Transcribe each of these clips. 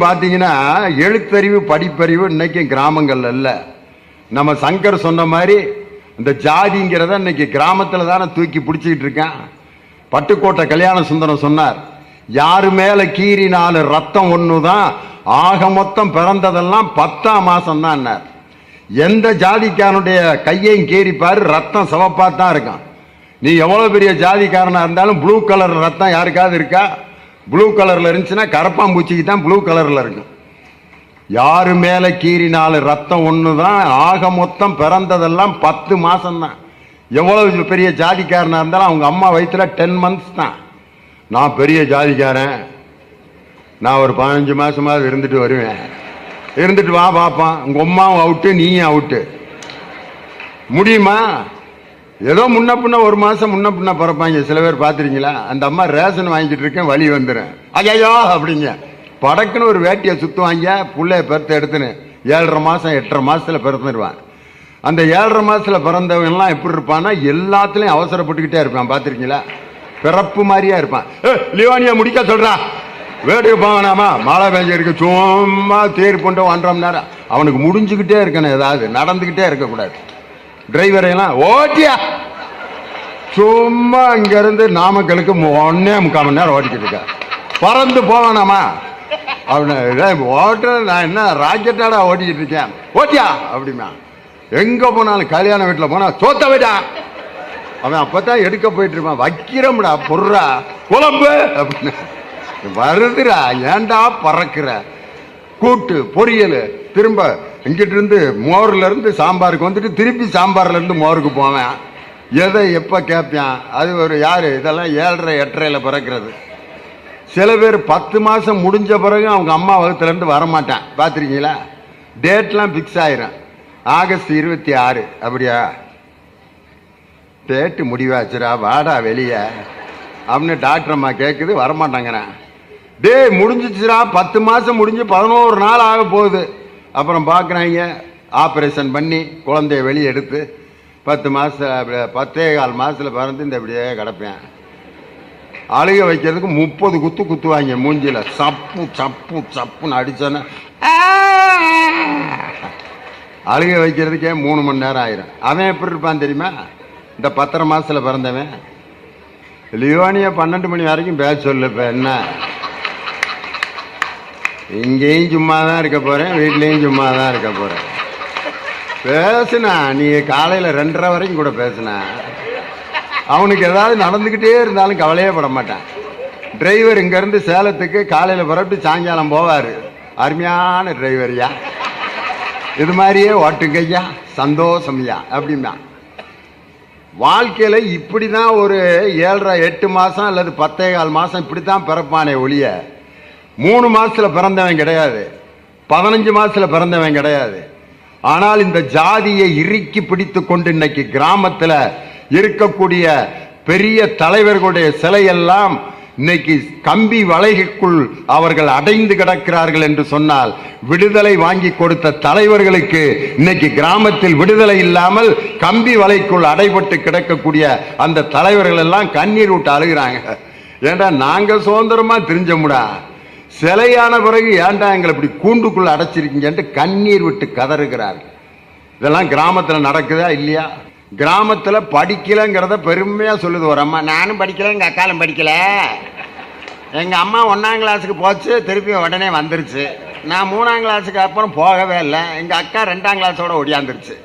பார்த்தீங்கன்னா எழுத்தறிவு படிப்பறிவு இன்னைக்கு கிராமங்கள்ல இல்லை. நம்ம சங்கர் சொன்ன மாதிரி இந்த ஜாதிங்கிறத இன்னைக்கு கிராமத்தில் தானே தூக்கி பிடிச்சிக்கிட்டு இருக்கேன். பட்டுக்கோட்டை கல்யாண சுந்தரம் சொன்னார். யாரு மேலே கீறினாலு ரத்தம் ஒன்று தான் ஆக மொத்தம் பிறந்ததெல்லாம் பத்தாம் மாதம் தான் எந்த ஜாதிக்காரனுடைய கையையும் கீறிப்பார் ரத்தம் சவப்பாக தான் இருக்கும். நீ எவ்வளோ பெரிய ஜாதிக்காரனாக இருந்தாலும் ப்ளூ கலர் ரத்தம் யாருக்காவது இருக்கா? ப்ளூ கலரில் இருந்துச்சுன்னா கரப்பாம்பூச்சிக்கு தான் ப்ளூ கலரில் இருக்கும். யாரு மேலே கீறினாலும் ரத்தம் ஒன்று தான் ஆக மொத்தம் பிறந்ததெல்லாம் பத்து மாதம்தான் எவ்வளோ பெரிய ஜாதிக்காரனாக இருந்தாலும் அவங்க அம்மா வயிற்றுல டென் மந்த்ஸ் தான். நான் பெரிய ஜாதிக்காரன். நான் ஒரு பதினஞ்சு மாதமாவது இருந்துட்டு வருவேன். இருந்துட்டு வா பார்ப்பான் உங்கள் அம்மாவும் அவுட்டு நீயும் அவுட்டு முடியுமா? ஏதோ முன்ன பின்ன ஒரு மாசம் முன்ன பின்ன பிறப்பாங்க. சில பேர் பார்த்துருக்கீங்களா? அந்த அம்மா ரேஷன் வாங்கிட்டு இருக்கேன் வழி வந்துடும் ஐயோ அப்படிங்க. படக்குன்னு ஒரு வேட்டியை சுற்றுவாங்க பிள்ளைய பிறத்து எடுத்துன்னு ஏழரை மாதம் எட்டரை மாதத்தில் பிறந்துடுவான் அந்த ஏழரை மாதத்தில் பிறந்தவங்கெல்லாம் எப்படி இருப்பான்னா எல்லாத்துலேயும் அவசரப்பட்டுக்கிட்டே இருப்பான். பார்த்துருக்கீங்களா? பிறப்பு மாதிரியா இருப்பான். ஏ லியோனியா முடிக்க சொல்றான் வேட்டுக்கு போவேனாமா மழை பெஞ்சிருக்கு சும்மா தேர் கொண்டு ஒன்றரை மணி நேரம் அவனுக்கு முடிஞ்சுக்கிட்டே இருக்கணும். ஏதாவது நடந்துக்கிட்டே இருக்கக்கூடாது. டிரைவரையெல்லாம் ஓட்டியா? சும்மா இங்கேருந்து நாமக்கலுக்கு ஒன்னே முக்கால் மணி நேரம் ஓட்டிக்கிட்டு இருக்க. பறந்து போவானாமா அப்படின்னு ஓட்டுற நான் என்ன ராக்கெட்டாடா ஓட்டிக்கிட்டு இருக்கேன்? ஓட்டியா? அப்படிமா எங்க போனாலும் கல்யாண வீட்டில் போனா சோத்த விடா? அவன் அப்பதான் எடுக்க போயிட்டு இருப்பான். வைக்கிறோம்டா பொருறா குழம்பு அப்படின்னு வருதுடா ஏன்டா பறக்குற? கூட்டு பொரியல். திரும்ப இங்கிட்டு இருந்து மோர்லேருந்து சாம்பாருக்கு வந்துட்டு திருப்பி சாம்பார்லேருந்து மோருக்கு போவேன். எதை எப்போ கேட்பேன்? அது ஒரு யார்? இதெல்லாம் ஏழரை எட்டரையில் பிறக்கிறது. சில பேர் பத்து மாதம் முடிஞ்ச பிறகு அவங்க அம்மா வகுத்துலேருந்து வரமாட்டேன். பார்த்துருக்கீங்களா டேட்லாம் ஃபிக்ஸ் ஆயிரும். ஆகஸ்ட் இருபத்தி ஆறு. அப்படியா? டேட்டு முடிவாச்சுடா. வாடா வெளியே. அப்படின்னு டாக்டர் அம்மா கேட்குது வரமாட்டாங்கிறேன். டே முடிஞ்சிச்சுரா பத்து மாதம் முடிஞ்சு பதினோரு நாள் ஆக போகுது. அப்புறம் பார்க்குறாங்க ஆப்ரேஷன் பண்ணி குழந்தைய வெளியே எடுத்து பத்து மாசம் அப்படி பத்தே கால் மாதத்தில் பிறந்து இந்த இப்படியே கிடப்பேன். அழுக வைக்கிறதுக்கு முப்பது குத்து குத்துவாங்க மூஞ்சியில். சப்பு சப்பு சப்புன்னு அடிச்சோன்னா அழுக வைக்கிறதுக்கே மூணு மணி நேரம் ஆயிரும். அவன் எப்படி இருப்பான் தெரியுமா? இந்த பத்தரை மாதத்தில் பிறந்தவன். லியோனியை பன்னெண்டு மணி வரைக்கும் பேச சொல்லு இப்போ என்ன? இங்கேயும் சும்மா தான் இருக்க போகிறேன் வீட்லேயும் சும்மா தான் இருக்க போகிறேன் பேசுனா நீ காலையில் ரெண்டரை வரைக்கும் கூட பேசுனா அவனுக்கு ஏதாவது நடந்துக்கிட்டே இருந்தாலும் கவலையே பட மாட்டான். டிரைவர் இங்கேருந்து சேலத்துக்கு காலையில் புறப்பட்டு சாயங்காலம் போவார். அருமையான டிரைவர்யா. இது மாதிரியே ஓட்டுங்கய்யா சந்தோஷம்யா அப்படின்னா வாழ்க்கையில் இப்படி தான் ஒரு ஏழரை எட்டு மாதம் அல்லது பத்தே கால் மாதம் இப்படி தான் பிறப்பானே ஒழிய மூணு மாசத்துல பிறந்தவன் கிடையாது. பதினஞ்சு மாசத்துல பிறந்தவன் கிடையாது. ஆனால் இந்த ஜாதியை இறுக்கி பிடித்து கொண்டு இன்னைக்கு கிராமத்துல இருக்கக்கூடிய பெரிய தலைவர்களுடைய சிலையெல்லாம் இன்னைக்கு கம்பி வலைகளுக்குள் அவர்கள் அடைந்து கிடக்கிறார்கள் என்று சொன்னால் விடுதலை வாங்கி கொடுத்த தலைவர்களுக்கு இன்னைக்கு கிராமத்தில் விடுதலை இல்லாமல் கம்பி வலைக்குள் அடைபட்டு கிடக்கக்கூடிய அந்த தலைவர்கள் எல்லாம் கண்ணீர் விட்டு அழுகிறாங்க. ஏண்டா நாங்க சுதந்திரமா தெரிஞ்சோம்டா? சிலையான பிறகு ஏன்டா எங்களை இப்படி கூண்டுக்குள்ள அடைச்சிருக்கீங்கன்ட்டு கண்ணீர் விட்டு கதறுகிறார்கள். இதெல்லாம் கிராமத்தில் நடக்குதா இல்லையா? கிராமத்தில் படிக்கலங்கிறத பெருமையாக சொல்லுது ஒரு அம்மா. நானும் படிக்கல எங்கள் அக்காலும் படிக்கல. எங்கள் அம்மா ஒன்றாம் கிளாஸுக்கு போச்சு திருப்பி உடனே வந்துருச்சு. நான் மூணாம் கிளாஸுக்கு அப்புறம் போகவே இல்லை. எங்கள் அக்கா ரெண்டாம் கிளாஸோட ஒடியாந்துருச்சு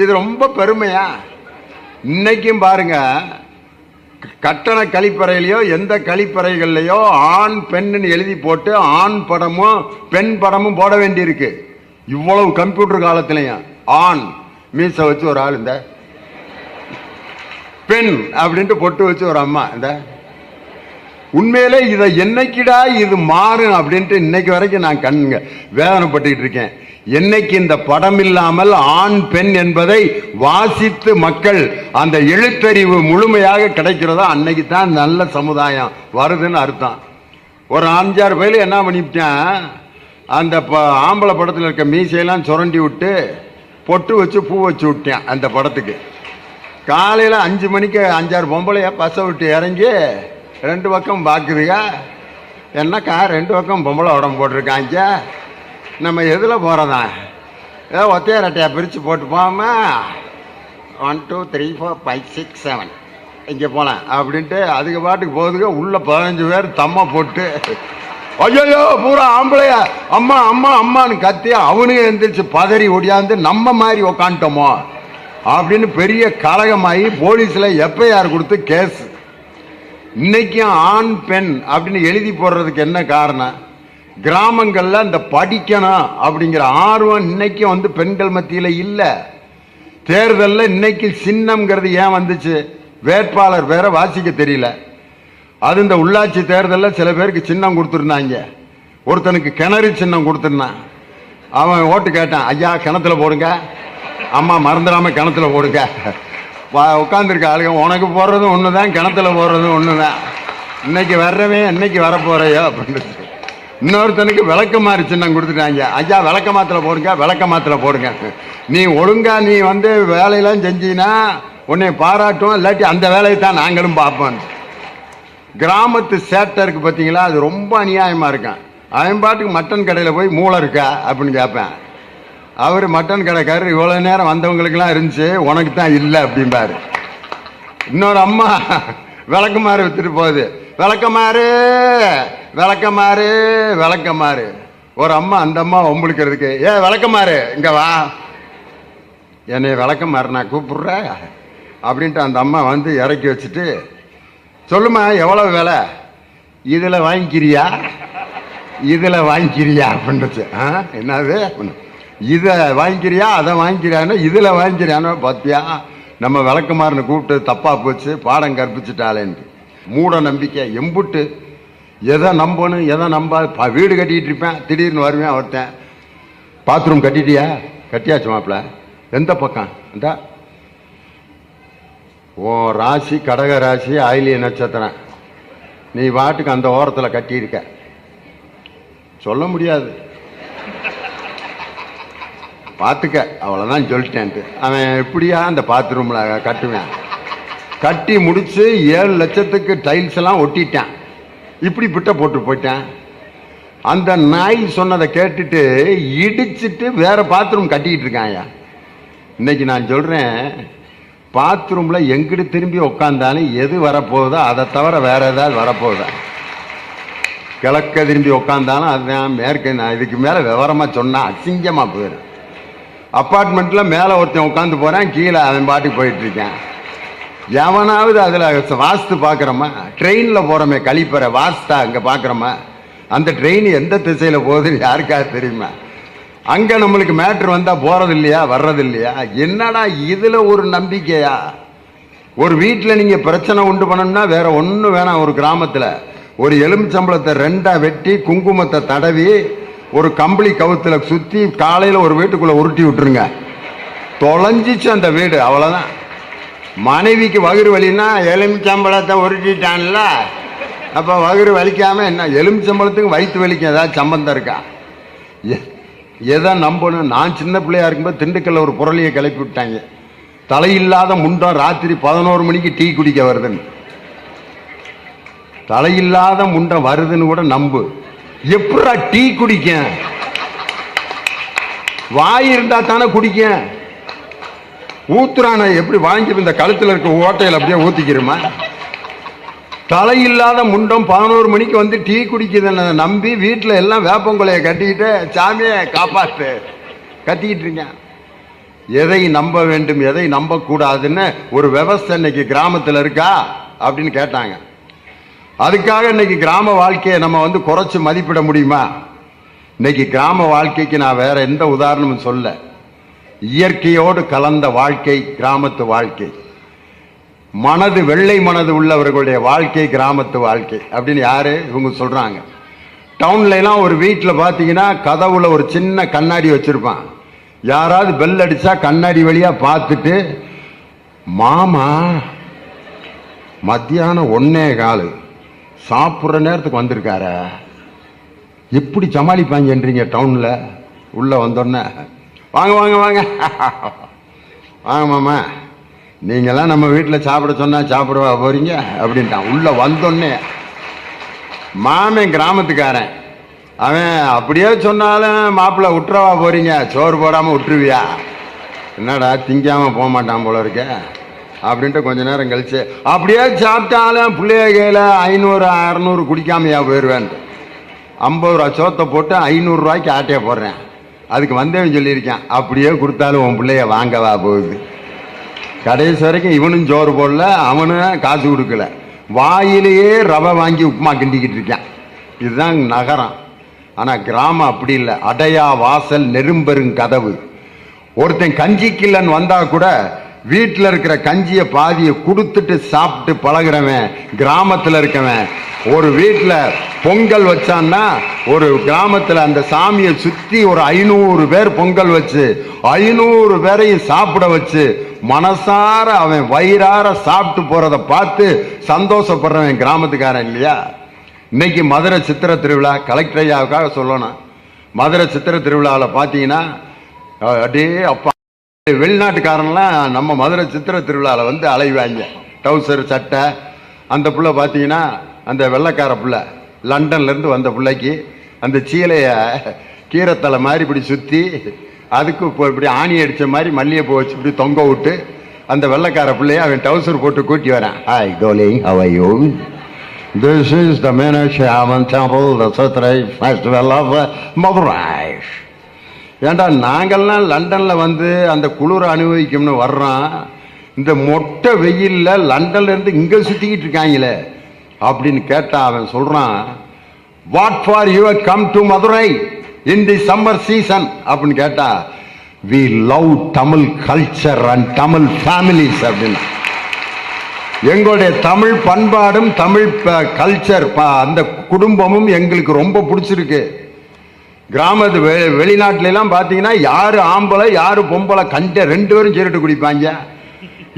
இது ரொம்ப பெருமையா? இன்னைக்கும் பாருங்க கட்டண கழிப்பறையிலையோ எந்த கழிப்பறைகள்லையோ ஆண் பெண்ணுன்னு எழுதி போட்டு ஆண் படமும் பெண் படமும் போட வேண்டியிருக்கு. இவ்வளவு கம்ப்யூட்டர் காலத்திலையும் ஆண். மீச வச்சு ஒரு ஆள் இந்த. பெண் அப்படின்ட்டு பொட்டு வச்சு ஒரு அம்மா இந்த. உண்மையிலே இதை என்னைக்கிடா இது மாறும் அப்படின்ட்டு இன்னைக்கு வரைக்கும் நான் கண்ணுங்க வேதனைப்பட்டுக்கிட்டு இருக்கேன். என்னைக்கு இந்த படம் இல்லாமல் ஆண் பெண் என்பதை வாசித்து மக்கள் அந்த எழுத்தறிவு முழுமையாக கிடைக்கிறதோ அன்னைக்கு தான் நல்ல சமுதாயம் வருதுன்னு அர்த்தம். ஒரு அஞ்சாறு பேர் என்ன பண்ணிவிட்டேன் அந்த ப- ஆம்பளை படத்தில் இருக்க மீசையெல்லாம் சுரண்டி விட்டு பொட்டு வச்சு பூ வச்சு விட்டேன் அந்த படத்துக்கு. காலையில் அஞ்சு மணிக்கு அஞ்சாறு பொம்பளையா பஸ்ஸை விட்டு இறங்கி ரெண்டு பக்கம் பார்க்குதுயா என்னக்கா ரெண்டு பக்கம் பொம்பளை உடம்பு போட்டிருக்காங்க. நம்ம எதில் போகிறதா ஏதோ ஒத்தையா ரெட்டையாக பிரித்து போட்டு போமா one two three four five six seven இங்கே போனேன் அப்படின்ட்டு அதுக்கு பாட்டுக்கு போகுதுங்க. உள்ளே பதினஞ்சு பேர் தம்மா போட்டு ஐயோ பூரா ஆம்பளைய அம்மா அம்மா அம்மான்னு கத்தி அவனுங்க எந்திரிச்சு பதறி ஒடியாந்து நம்ம மாதிரி உக்காந்துட்டோமோ? அப்படின்னு பெரிய கலகமாகி போலீஸில் எஃப்ஐஆர் கொடுத்து கேஸ். இன்னைக்கும் ஆண் பெண் அப்படின்னு எழுதி போடுறதுக்கு என்ன காரணம்? கிராமங்களில் இந்த படிக்கணும் அப்படிங்கிற ஆர்வம் இன்னைக்கும் வந்து பெண்கள் மத்தியில் இல்லை. தேர்தலில் இன்னைக்கு சின்னம்ங்கிறது ஏன் வந்துச்சு? வேட்பாளர் வேற வாசிக்க தெரியல. அது இந்த உள்ளாட்சி தேர்தலில் சில பேருக்கு சின்னம் கொடுத்துருந்தாங்க. ஒருத்தனுக்கு கிணறு சின்னம் கொடுத்துருந்தான். அவன் ஓட்டு கேட்டான் ஐயா கிணத்துல போடுங்க. அம்மா மறந்துடாம கிணத்துல போடுங்க. உட்காந்துருக்க ஆளுங்க உனக்கு போடுறதும் ஒன்று தான் கிணத்துல போடுறதும் ஒன்று தான் இன்னைக்கு வர்றவன் இன்னைக்கு வரப்போறையோ அப்படின்னு இன்னொருத்தனுக்கு விளக்கமாறு சின்னம் கொடுத்துட்டாங்க. ஐயா விளக்கமாத்துல போடுங்க விளக்க மாத்திரை போடுங்க. நீ ஒழுங்கா நீ வந்து வேலையெல்லாம் செஞ்சினா உன்னை பாராட்டும் இல்லாட்டி அந்த வேலையை தான் நாங்களும் பார்ப்போம். கிராமத்து சேட்டருக்கு பார்த்தீங்களா? அது ரொம்ப அநியாயமாக இருக்கான் அவன் பாட்டுக்கு மட்டன் கடையில் போய் மூளை இருக்கா? அப்படின்னு கேட்பேன். அவர் மட்டன் கடைக்காரர் இவ்வளோ நேரம் வந்தவங்களுக்கெல்லாம் இருந்துச்சு உனக்கு தான் இல்லை அப்படிம்பாரு. இன்னொரு அம்மா விளக்குமாறு வித்துட்டு போகுது. விளக்கமாறு விளக்கமாறு விளக்கமாறு. ஒரு அம்மா அந்த அம்மா ஒம்புளிக்கிறதுக்கு ஏ விளக்கமாறு இங்க வா. என்னை விளக்கமாறு நான் கூப்பிடுற? அப்படின்ட்டு அந்த அம்மா வந்து இறக்கி வச்சுட்டு சொல்லுமா எவ்வளவு விலை? இதில் வாங்கிக்கிறியா? இதில் வாங்கிக்கிறியா? அப்படின்னுச்சு. ஆ என்னது? இதை வாங்கிக்கிறியா? அதை வாங்கிக்கிறியான்னு இதில் வாங்கிக்கிறியான்னு பார்த்தியா? நம்ம விளக்குமாறுன்னு கூப்பிட்டு தப்பாக போச்சு பாடம் கற்பிச்சுட்டாளேன்ட்டு. மூட நம்பிக்கை எம்புட்டு. எதை நம்பணும் எதை நம்ப வீடு கட்டிக்கிட்டு இருப்பேன். திடீர்னு வருவேன் ஒருத்தன் பாத்ரூம் கட்டிட்டியா? கட்டியாச்சு மாப்பிள்ள எந்த பக்கம்? இந்த. ஓ ராசி கடக ராசி ஆயிலிய நட்சத்திரம். நீ வாட்டுக்கு அந்த ஓரத்தில் கட்டியிருக்க. சொல்ல முடியாது. பார்த்துக்க அவ்வளோதான் சொல்லிட்டேன்ட்டு. அவன் எப்படியா அந்த பாத்ரூமில் கட்டுவேன். கட்டி முடித்து ஏழு லட்சத்துக்கு டைல்ஸ் எல்லாம் ஒட்டிட்டான். இப்படி பிட்ட போட்டு போயிட்டேன். அந்த நாய் சொன்னதை கேட்டுட்டு இடிச்சிட்டு வேற பாத்ரூம் கட்டிக்கிட்டு இருக்காயா இன்னைக்கு நான் சொல்கிறேன் பாத்ரூமில் எங்கிட்டு திரும்பி உக்காந்தாலும் எது வரப்போகுதோ அதை தவிர வேற ஏதாவது வரப்போகுதா? கிழக்க திரும்பி உக்காந்தாலும் அதுதான் மேற்க நான் இதுக்கு மேலே விவரமாக சொன்னால் அசிங்கமாக போயிடும் அப்பார்ட்மெண்ட்டில் மேலே ஒருத்தன் உட்காந்து போகிறேன் கீழே அவன் பாட்டுக்கு போயிட்டுருக்கேன் எவனாவது அதில் வாஸ்து பார்க்குறோமா ட்ரெயினில் போகிறோமே கழிப்பறை வாஸ்தா அங்கே பார்க்குறோமா அந்த ட்ரெயின் எந்த திசையில் போகுதுன்னு யாருக்காவது தெரியுமா? அங்கே நம்மளுக்கு மேட்ரு வந்தால் போகிறது இல்லையா வர்றது இல்லையா என்னடா இதில் ஒரு நம்பிக்கையா? ஒரு வீட்டில் நீங்கள் பிரச்சனை உண்டு பண்ணணும்னா வேற ஒன்றும் வேணாம் ஒரு கிராமத்தில். ஒரு எலுமிச்சம்பளத்தை ரெண்டாக வெட்டி குங்குமத்தை தடவி ஒரு கம்பளி கவுத்தில் சுற்றி காலையில் ஒரு வீட்டுக்குள்ளே உருட்டி விட்டுருங்க. தொலைஞ்சிச்சு அந்த வீடு அவ்வளோதான் மனைவிக்கு வகுறு வலின்னா எலுமிச்சம்பளத்தை உருட்டிட்டான்ல அப்போ வகுறு வலிக்காமல் என்ன எலுமிச்சம்பளத்துக்கு வயிற்று வலிக்கும் ஏதாவது சம்பந்தம் இருக்கா? எ- எதை நம்பணும்? நான் சின்ன பிள்ளையா இருக்கும்போது திண்டுக்கல்ல ஒரு புரளியை கிளப்பி விட்டாங்க. தலையில்லாத முண்டம் ராத்திரி பதினோரு மணிக்கு டீ குடிக்க வருதுன்னு. தலையில்லாத முண்டம் வருதுன்னு கூட நம்பு. எப்படா டீ குடிக்க வாய் இருந்தா தானே குடிக்க ஊத்துறான? எப்படி வாங்கி இந்த கழுத்தில் இருக்க ஓட்டையில் அப்படியே ஊத்திக்கிறோமா? தலையில்லாத முண்டம் பதினோரு மணிக்கு வந்து டீ குடிக்குதுன்னு நம்பி வீட்டில் எல்லாம் வேப்பங்குலையை கட்டிக்கிட்டு சாமியை காப்பாற்று கத்திக்கிட்டு இருக்கேன். எதை நம்ப வேண்டும் எதை நம்பக்கூடாதுன்னு ஒரு விவசாய இன்னைக்கு கிராமத்தில் இருக்கா? அப்படின்னு கேட்டாங்க. அதுக்காக இன்னைக்கு கிராம வாழ்க்கையை நம்ம வந்து குறைச்சி மதிப்பிட முடியுமா? இன்னைக்கு கிராம வாழ்க்கைக்கு நான் வேற எந்த உதாரணமும் சொல்ல. இயற்கையோடு கலந்த வாழ்க்கை கிராமத்து வாழ்க்கை. மனது வெள்ளை மனது உள்ளவர்களுடைய வாழ்க்கை கிராமத்து வாழ்க்கை. அப்படின்னு யாரு? இவங்க சொல்றாங்க. டவுன்ல ஒரு வீட்டில் பார்த்தீங்கன்னா கதவுல ஒரு சின்ன கண்ணாடி வச்சிருப்பான். யாராவது பெல் அடிச்சா கண்ணாடி வழியா பார்த்துட்டு மாமா மத்தியானம் ஒன்னே காலு. சாப்பிட்ற நேரத்துக்கு வந்திருக்கார? எப்படி சமாளிப்பாங்கன்றீங்க டவுனில்? உள்ளே வந்தோன்னே வாங்க வாங்க வாங்க. வாங்க மாமா. நீங்களாம் நம்ம வீட்டில் சாப்பிட சொன்னால் சாப்பிடவா போறீங்க? அப்படின்ட்டான். உள்ளே வந்தோடனே மாமன் கிராமத்துக்காரன். அவன் அப்படியே சொன்னாலும் மாப்பிள்ளை விட்டுறவா போறீங்க? சோறு போடாமல் விட்டுருவியா என்னடா திங்காமல் போக மாட்டான் போல இருக்க. அப்படின்ட்டு கொஞ்ச நேரம் கழிச்சு அப்படியே சாப்பிட்டாலும் பிள்ளைய கையில் ஐநூறு அறநூறு குடிக்காமையா போயிடுவேன் ஐம்பது ரூபா சோத்தை போட்டு ஐநூறுரூவாய்க்கு ஆட்டையை போடுறேன். அதுக்கு வந்தவன் சொல்லியிருக்கேன் அப்படியே கொடுத்தாலும் உன் பிள்ளைய வாங்கவா போகுது. கடைசி வரைக்கும் இவனும் சோறு போடல அவனும் காசு கொடுக்கல. வாயிலேயே ரவை வாங்கி உப்புமா கிண்டிக்கிட்டு இருக்கான். இதுதான் நகரம். ஆனால் கிராமம் அப்படி இல்லை. அடையா வாசல் நெரும்பெரும் கதவு. ஒருத்தன் கஞ்சிக்கில்லன் வந்தால் கூட வீட்டில் இருக்கிற கஞ்சியை பாதியை கொடுத்துட்டு சாப்பிட்டு பழகுறவன் கிராமத்தில் இருக்கவன். ஒரு வீட்டில் பொங்கல் வச்சான்னா ஒரு கிராமத்தில் அந்த சாமியை சுற்றி ஒரு ஐநூறு பேர் பொங்கல் வச்சு ஐநூறு பேரையும் சாப்பிட வச்சு மனசார அவன் வயிறார சாப்பிட்டு போகிறத பார்த்து சந்தோஷப்படுறவன் கிராமத்துக்காரன் இல்லையா? இன்னைக்கு மதுரை சித்திர திருவிழா கலெக்டர் ஐயாவுக்காக சொல்லணும். மதுரை சித்திர திருவிழாவில் பார்த்தீங்கன்னா அப்படியே அடே அப்பா. வெளிநாட்டுக்காரன்லாம் நம்ம மதுரை சித்திர திருவிழாவில் வந்து அலைவாங்க. டவுசர் சட்டை. அந்த புள்ள பார்த்தீங்கன்னா அந்த வெள்ளைக்கார புள்ள. லண்டன்லேருந்து வந்த பிள்ளைக்கு அந்த சீலையை கீரைத்தலை மாதிரி இப்படி சுற்றி அதுக்கு இப்போ இப்படி ஆணி அடித்த மாதிரி மல்லிகைப்பூ வச்சு இப்படி தொங்க விட்டு அந்த வெள்ளைக்கார பிள்ளைய அவன் டவுசர் போட்டு கூட்டி வரான். Hi darling how are you this is the Meenakshi அவன் Meenakshi Amman Temple, the Sathrai ஏண்டா நாங்கள்லாம் லண்டனில் வந்து அந்த குளிரை அனுபவிக்கும்னு வர்றோம். இந்த மொட்டை வெயிலில் லண்டன்லேருந்து இங்கே சுற்றிக்கிட்டு இருக்காங்களே அப்படின்னு கேட்டால் அவன் சொல்கிறான் what for your come to Madurai in the summer season அப்படின்னு கேட்டா we love Tamil culture and Tamil families அப்படின்னு. எங்களுடைய தமிழ் பண்பாடும் தமிழ் கல்ச்சர் அந்த குடும்பமும் எங்களுக்கு ரொம்ப பிடிச்சிருக்கு. கிராமத்து வெ வெளிநாட்டிலலாம் பார்த்தீங்கன்னா யார் ஆம்பளை யார் பொம்பளை கண்ட ரெண்டு பேரும் சிரட்டு குடிப்பாங்க.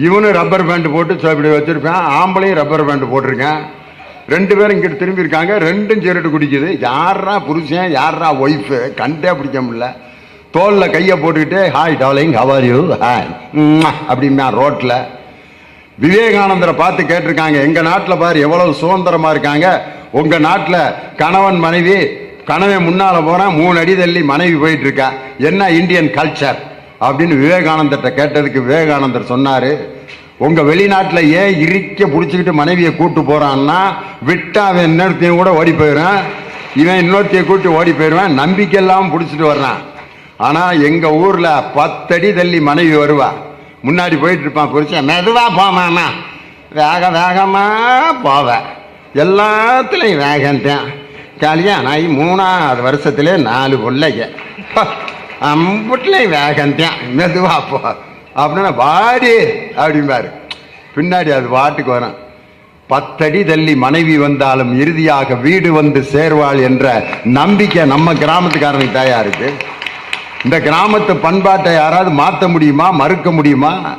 இவனும் ரப்பர் பேண்ட் போட்டு சோ இப்படி வச்சுருப்பேன் ஆம்பளையும் ரப்பர் பேண்ட் போட்டிருக்கேன். ரெண்டு பேரும் இங்கிட்டு திரும்பியிருக்காங்க ரெண்டும் சிரட்டு குடிக்குது. யாரா புருஷன் யாரா ஒய்ஃபு கண்டே பிடிக்க முடியல. தோலில் கையை போட்டுக்கிட்டு hi darling how are you hi அப்படின்னா ரோட்டில் விவேகானந்தரை பார்த்து கேட்டிருக்காங்க எங்கள் நாட்டில் பாரு எவ்வளவு சுதந்திரமாக இருக்காங்க. உங்கள் நாட்டில் கணவன் மனைவி கணவன் முன்னால போறான் மூணு அடி தள்ளி மனைவி போயிட்டு இருக்கா என்ன இந்தியன் கல்ச்சர் அப்படின்னு விவேகானந்தர்கிட்ட கேட்டதுக்கு விவேகானந்தர் சொன்னாரு உங்க வெளிநாட்டில் ஏன் இறுக்க பிடிச்சிக்கிட்டு மனைவியை கூட்டு போறான்னா விட்டா அவன் இன்னொருத்தையும் கூட ஓடி போயிடுறான். இவன் இன்னொருத்தைய கூட்டி ஓடி போயிடுவான் நம்பிக்கை இல்லாமல் பிடிச்சிட்டு வர்றான். ஆனால் எங்கள் ஊரில் பத்தடி தள்ளி மனைவி வருவா. முன்னாடி போயிட்டு இருப்பான் புருஷன் மெதுவாக போமாண்ணா வேக வேகமாக போவேன் எல்லாத்துலயும் வேகந்தேன் கல்யாணம் ஆகி மூணாவது வருஷத்துலே நாலு பிள்ளைங்க அம்புட்லையும் வேகந்தான் மெதுவா போ. அப்படின்னா வாடி அப்படிம்பாரு. பின்னாடி அது வாட்டுக்கு வரும். பத்தடி தள்ளி மனைவி வந்தாலும் இறுதியாக வீடு வந்து சேர்வாள் என்ற நம்பிக்கை நம்ம கிராமத்துக்காரனுக்கு தயா இருக்கு. இந்த கிராமத்து பண்பாட்டை யாராவது மாற்ற முடியுமா மறுக்க முடியுமா?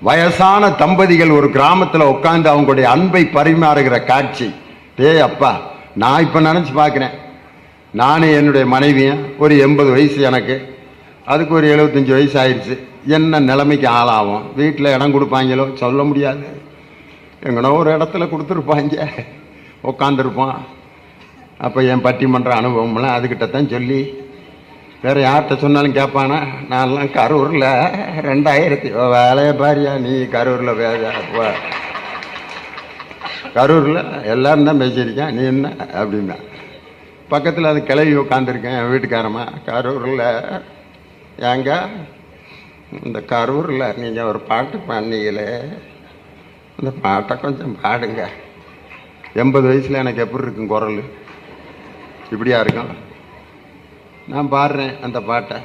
வயசான தம்பதிகள் ஒரு கிராமத்தில் உட்காந்து அவங்களுடைய அன்பை பரிமாறுகிற காட்சி. டே அப்பா நான் இப்போ நினச்சி பார்க்குறேன். நானும் என்னுடைய மனைவியும் ஒரு எண்பது வயசு எனக்கு. அதுக்கு ஒரு எழுபத்தஞ்சி வயசு ஆயிடுச்சு. என்ன நிலைமைக்கு ஆளாகும்? வீட்டில் இடம் கொடுப்பாங்களோ? சொல்ல முடியாது. எங்கனோ ஒரு இடத்துல கொடுத்துருப்பாங்க. உட்காந்துருப்பான் அப்போ என் பட்டிமன்ற அனுபவம்லாம் அதுக்கிட்ட தான் சொல்லி வேறு யார்கிட்ட சொன்னாலும் கேட்பானா? நான்லாம் கரூரில். ரெண்டாயிரத்தி வேலையை பாரியா? நீ கரூரில் வேலை அப்போ கரூரில் எல்லாரும் தான் பேசியிருக்கேன். நீ என்ன? அப்படின்னா பக்கத்தில் அது கிளவி உட்காந்துருக்கேன் என் வீட்டுக்காரம்மா. கரூரில் ஏங்க இந்த கரூரில் நீங்கள் ஒரு பாட்டு பண்ணீங்களே. இந்த பாட்டை கொஞ்சம் பாடுங்க. எண்பது வயசில் எனக்கு எப்படி இருக்கும் குரல்? இப்படியா இருக்கும்? நான் பாடுறேன் அந்த பாட்டை.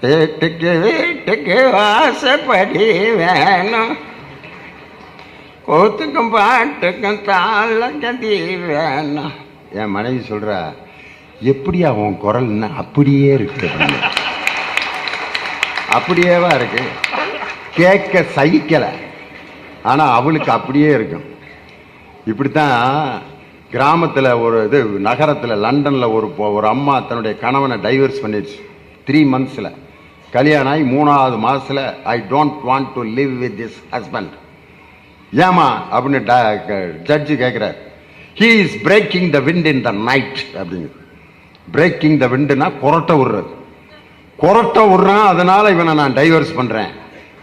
வீட்டுக்கு வீட்டுக்கு வாசப்படி வேணும். கோத்துக்கும் பாட்டுக்கும் தாள கதி என் மனைவி சொல்கிறா எப்படியா உன் குரல்னா அப்படியே இருக்கு. அப்படியேவா இருக்கு. கேட்க சகிக்கலை. ஆனால் அவளுக்கு அப்படியே இருக்கும். இப்படித்தான் கிராமத்தில் ஒரு இது நகரத்தில் லண்டனில் ஒரு ஒரு அம்மா தன்னுடைய கணவனை டைவர்ஸ் பண்ணிடுச்சு. த்ரீ மந்த்ஸில் கல்யாணம் ஆகி மூணாவது மாதத்தில் I don't want to live with this husband ஏமா அப்படின்னு ஜட்ஜு கேட்குறாரு he is breaking the wind in the night அப்படிங்க பிரேக்கிங் த விண்டுனா கொரட்டை விடுறது. கொரட்டை விடுறான் அதனால் இவனை நான் டைவர்ஸ் பண்ணுறேன்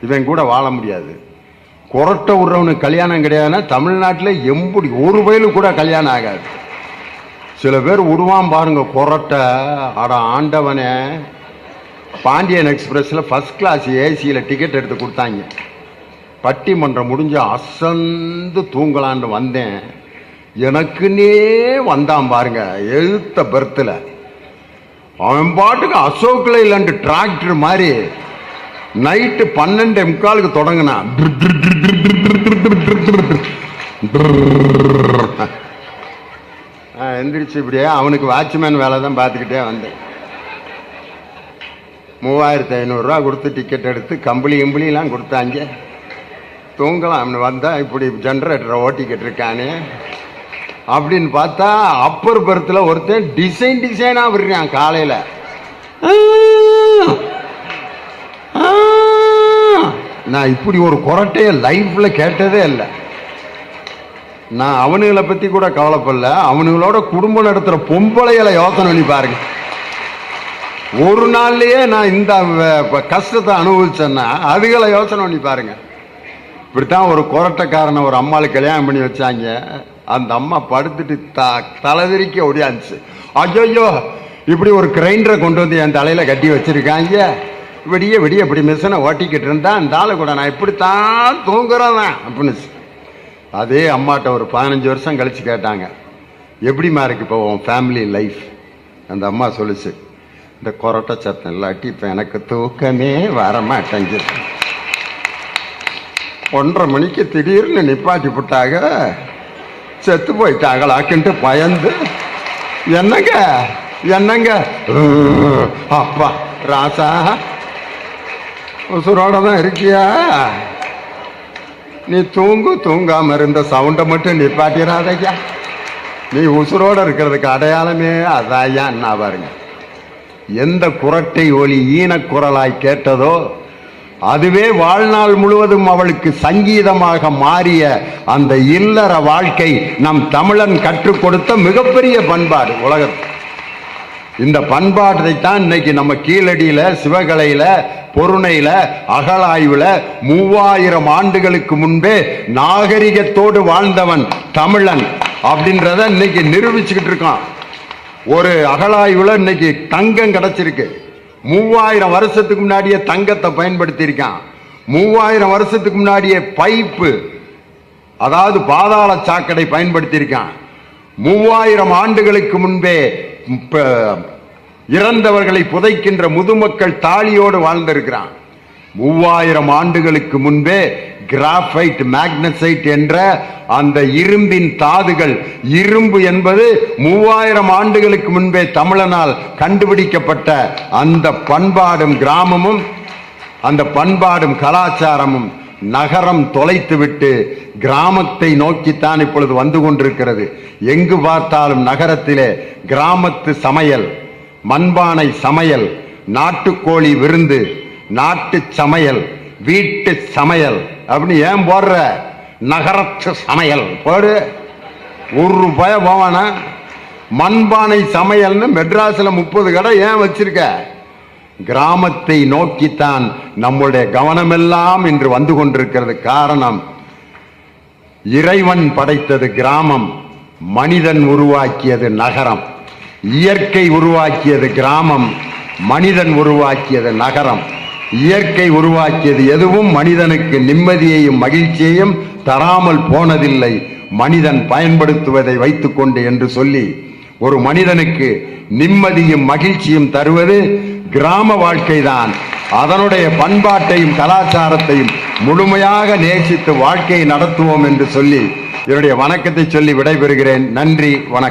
இவன் கூட வாழ முடியாது. கொரட்டை விடுறவனுக்கு கல்யாணம் கிடையாதுன்னா தமிழ்நாட்டில் எம்புடி ஒரு வயலு கூட கல்யாணம் ஆகாது. சில பேர் விடுவான் பாருங்க கொரட்டை. அட ஆண்டவனே. பாண்டியன் எக்ஸ்பிரஸில் ஃபர்ஸ்ட் கிளாஸ் ஏசியில் டிக்கெட் எடுத்து கொடுத்தாங்க. பட்டிமன்றம் முடிஞ்சு அசந்து தூங்கலான்னு வந்தேன் எனக்குன்னே வந்தான் பாருங்க எழுத்த பெர்த்தில் அவன் பாட்டுக்கு அசோக் இல்லைன்ட்டு டிராக்டர் மாதிரி நைட்டு பன்னெண்டு முக்காலுக்கு தொடங்கினான் எந்திரிச்சு இப்படியே அவனுக்கு வாட்ச்மேன் வேலை தான் பார்த்துக்கிட்டே வந்தேன் மூவாயிரத்தி ஐநூறுரூவா கொடுத்து டிக்கெட் எடுத்து கம்பளி கிம்பளிலாம் கொடுத்தாங்க தூங்கலாம்னு வந்தா இப்படி ஜென்ரேட்டரை ஓட்டிக்கிட்டு இருக்கானே அப்படின்னு பார்த்தா அப்பர் பர்த்தில் ஒருத்தன் டிசைன் டிசைனாக விடுறான் காலையில். நான் இப்படி ஒரு குரட்டைய லைஃப்பில் கேட்டதே இல்லை. நான் அவனுங்களை பற்றி கூட கவலைப்படல. அவனுங்களோட குடும்பம் நடத்துகிற பொம்பளைகளை யோசனை பண்ணி பாருங்க. ஒரு நாள்லையே நான் இந்த கஷ்டத்தை அனுபவிச்சேன்னா அதுகளை யோசனை பண்ணி பாருங்கள் இப்படித்தான் ஒரு குரட்டைக்காரனை ஒரு அம்மாளுக்கு கல்யாணம் பண்ணி வச்சாங்க. அந்த அம்மா படுத்துட்டு த தலைவிரிக்க ஒடியாந்துச்சு ஐயோ இப்படி ஒரு கிரைண்டரை கொண்டு வந்து என் தலையில் கட்டி வச்சிருக்காங்க. விடிய விடிய இப்படி மிஷினை ஓட்டிக்கிட்டு இருந்தா அந்த ஆளு கூட நான் இப்படித்தான் தூங்குறதான் அப்படின்னு அதே அம்மாட்ட ஒரு பதினஞ்சு வருஷம் கழித்து கேட்டாங்க. எப்படிம்மா இருக்கு இப்போ உன் ஃபேமிலி லைஃப் அந்த அம்மா சொல்லுச்சு. இந்த கொரட்டை சத்தம் இல்லாட்டி இப்போ எனக்கு தூக்கமே வரமாட்டேங்குது. ஒன்றரை மணிக்கு திடீர்னு நிப்பாட்டி விட்டாங்க செத்து போயிட்டாங்களாக்குன்ட்டு பயந்து. என்னங்க என்னங்க? அப்பா ராசா உசுரோட தான் இருக்கியா? நீ தூங்கு தூங்காம இருந்த சவுண்டை மட்டும் நிப்பாட்டிடாதையா நீ உசுரோட இருக்கிறதுக்கு அடையாளமே அதாயா என்ன பாருங்க. எந்த குரட்டை ஒலி ஈனக்குரலாய் கேட்டதோ அதுவே வாழ்நாள் முழுவதும் அவளுக்கு சங்கீதமாக மாறிய அந்த இல்லற வாழ்க்கை நம் தமிழன் கற்றுக் கொடுத்த மிகப்பெரிய பண்பாடு உலகத்தில் இந்த பண்பாட்டை தான் இன்னைக்கு நம்ம கீழடியில சிவகலையில பொருணையில அகழாய்வுல மூவாயிரம் ஆண்டுகளுக்கு முன்பே நாகரிகத்தோடு வாழ்ந்தவன் தமிழன் அப்படின்றத இன்னைக்கு நிரூபிச்சுக்கிட்டு இருக்கான். ஒரு அகழாய்வுல இன்னைக்கு தங்கம் கிடைச்சிருக்கு. மூவாயிரம் வருஷத்துக்கு முன்னாடியே தங்கத்தை பயன்படுத்தி இருக்கான் மூவாயிரம் வருஷத்துக்கு முன்னாடியே பைப்பு அதாவது பாதாள சாக்கடை பயன்படுத்தி இருக்கான் மூவாயிரம் ஆண்டுகளுக்கு முன்பே இறந்தவர்களை புதைக்கின்ற முதுமக்கள் தாலியோடு வாழ்ந்திருக்கிறான். மூவாயிரம் ஆண்டுகளுக்கு முன்பே கிராஃபைட் மேக்னசைட் என்ற அந்த இரும்பின் தாதுகள். இரும்பு என்பது மூவாயிரம் ஆண்டுகளுக்கு முன்பே தமிழனால் கண்டுபிடிக்கப்பட்ட அந்த பண்பாடும் கிராமமும் அந்த பண்பாடும் கலாச்சாரமும் நகரம் தொலைத்துவிட்டு கிராமத்தை நோக்கித்தான் இப்பொழுது வந்து கொண்டிருக்கிறது. எங்கு பார்த்தாலும் நகரத்திலே கிராமத்து சமையல் மண்பானை சமையல் நாட்டுக்கோழி விருந்து நாட்டு சமையல் வீட்டு சமையல். அப்படின்னு ஏன் போடுற? நகரத்து சமையல். போடு. ஒரு ரூபாய போவானா மண்பானை சமையல்னு மெட்ராஸில் முப்பது கடை ஏன் வச்சிருக்க? கிராமத்தை நோக்கித்தான் நம்முடைய கவனமெல்லாம் இன்று வந்து கொண்டிருக்கிறது காரணம். இறைவன் படைத்தது கிராமம். மனிதன் உருவாக்கியது நகரம். இயற்கை உருவாக்கியது கிராமம். மனிதன் உருவாக்கியது நகரம். இயற்கை உருவாக்கியது எதுவும் மனிதனுக்கு நிம்மதியையும் மகிழ்ச்சியையும் தராமல் போனதில்லை. மனிதன் பயன்படுத்துவதை வைத்துக்கொண்டு என்று சொல்லி ஒரு மனிதனுக்கு நிம்மதியும் மகிழ்ச்சியும் தருவது கிராம வாழ்க்கைதான். அதனுடைய பண்பாட்டையும் கலாச்சாரத்தையும் முழுமையாக நேசித்து வாழ்க்கையை நடத்துவோம் என்று சொல்லி என்னுடைய வணக்கத்தை சொல்லி விடைபெறுகிறேன். நன்றி வணக்கம்.